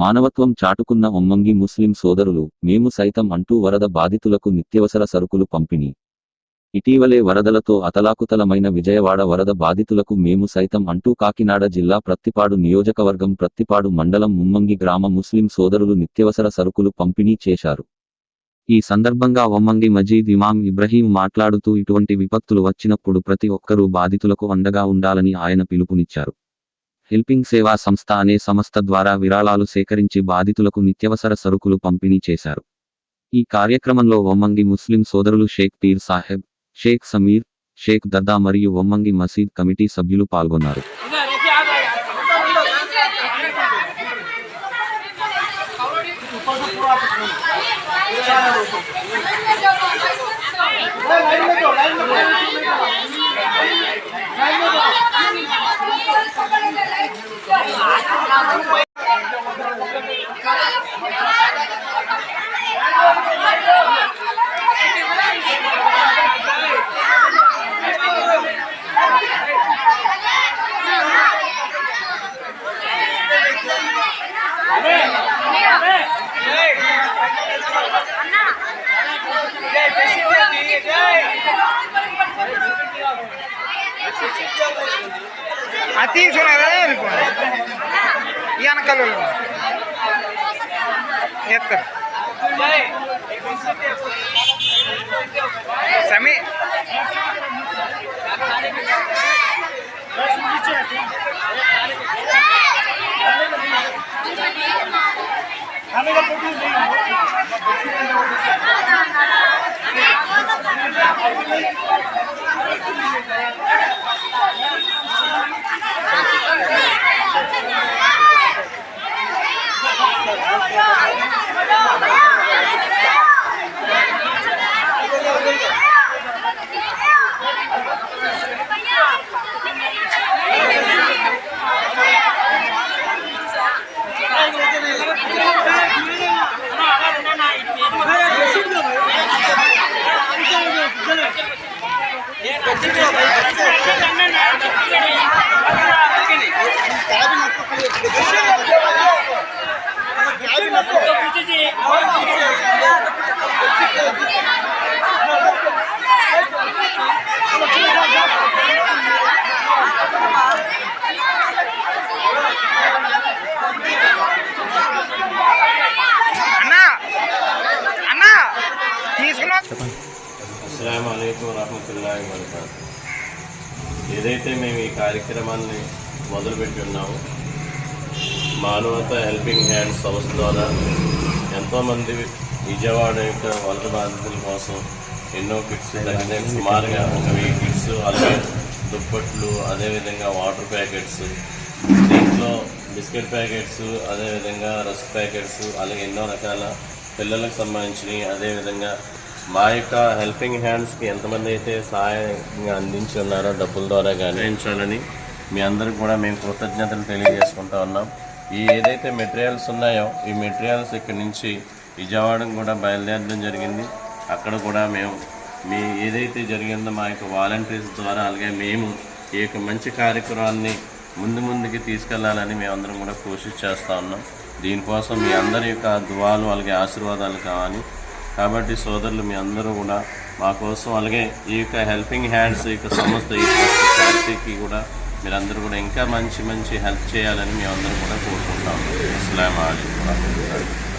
మానవత్వం చాటుకున్న ఒమ్మంగి ముస్లిం సోదరులు మేము సైతం అంటూ వరద బాధితులకు నిత్యవసర సరుకులు పంపిణీ. ఇటీవలే వరదలతో అతలాకుతలమైన విజయవాడ వరద బాధితులకు మేము సైతం అంటూ కాకినాడ జిల్లా ప్రత్తిపాడు నియోజకవర్గం ప్రత్తిపాడు మండలం ముమ్మంగి గ్రామ ముస్లిం సోదరులు నిత్యవసర సరుకులు పంపిణీ చేశారు. ఈ సందర్భంగా ఒమ్మంగి మజీద్ ఇమాం ఇబ్రహీం మాట్లాడుతూ ఇటువంటి విపత్తులు వచ్చినప్పుడు ప్రతి ఒక్కరూ బాధితులకు అండగా ఉండాలని ఆయన పిలుపునిచ్చారు. హెల్పింగ్ సేవా సంస్థ అనే సంస్థ ద్వారా విరాళాలు సేకరించి బాధితులకు నిత్యవసర సరుకులు పంపిణీ చేశారు. ఈ కార్యక్రమంలో ఒమ్మంగి ముస్లిం సోదరులు షేక్ పీర్ సాహెబ్ షేక్ సమీర్ షేక్ దద్దా మరియు ఒమ్మంగి మసీద్ కమిటీ సభ్యులు పాల్గొన్నారు. Amén. Amén. Amén. அத்தையும் சொன்ன ஏதாவது இருக்கும் எனக்கு எத்தனை আমি తీసుకున్నా అస్సలం అయికం వరహమతుల్లాhi ఏదైతే మేము ఈ కార్యక్రమాన్ని మొదలుపెట్టి ఉన్నామో మానవత హెల్పింగ్ హ్యాండ్స్ సంస్థ ద్వారా ఎంతోమంది విజయవాడ యొక్క వలస బాధితుల కోసం ఎన్నో కిట్స్ తగ్గిన సుమారుగా ఒక వెయ్యి కిట్స్ అలాగే దుప్పట్లు అదేవిధంగా వాటర్ ప్యాకెట్స్ దీంట్లో బిస్కెట్ ప్యాకెట్స్ అదేవిధంగా రస్క్ ప్యాకెట్స్ అలాగే ఎన్నో రకాల పిల్లలకు సంబంధించినవి అదేవిధంగా మా యొక్క హెల్పింగ్ హ్యాండ్స్కి ఎంతమంది అయితే సహాయంగా అందించి ఉన్నారో డబ్బుల ద్వారా కానీ అందించాలని మీ అందరికి కూడా మేము కృతజ్ఞతలు తెలియజేసుకుంటా ఉన్నాం. ఈ ఏదైతే మెటీరియల్స్ ఉన్నాయో ఈ మెటీరియల్స్ ఇక్కడి నుంచి విజయవాడకు కూడా బయలుదేరడం జరిగింది. అక్కడ కూడా మేము మీ ఏదైతే జరిగిందో మా యొక్క వాలంటీర్స్ ద్వారా అలాగే మేము ఈ యొక్క మంచి కార్యక్రమాన్ని ముందు ముందుకి తీసుకెళ్ళాలని మేమందరం కూడా కోషిష్ చేస్తూ ఉన్నాం. దీనికోసం మీ అందరి యొక్క దువాలు అలాగే ఆశీర్వాదాలు కావాలి. కాబట్టి సోదరులు మీ అందరూ కూడా మా కోసం అలాగే ఈ యొక్క హెల్పింగ్ హ్యాండ్స్ ఈ యొక్క సంస్థ ఈ యొక్క చారిటీకి కూడా మీరందరూ కూడా ఇంకా మంచి మంచి హెల్ప్ చేయాలని మేమందరం కూడా కోరుకుంటాం. అస్సలం అయికం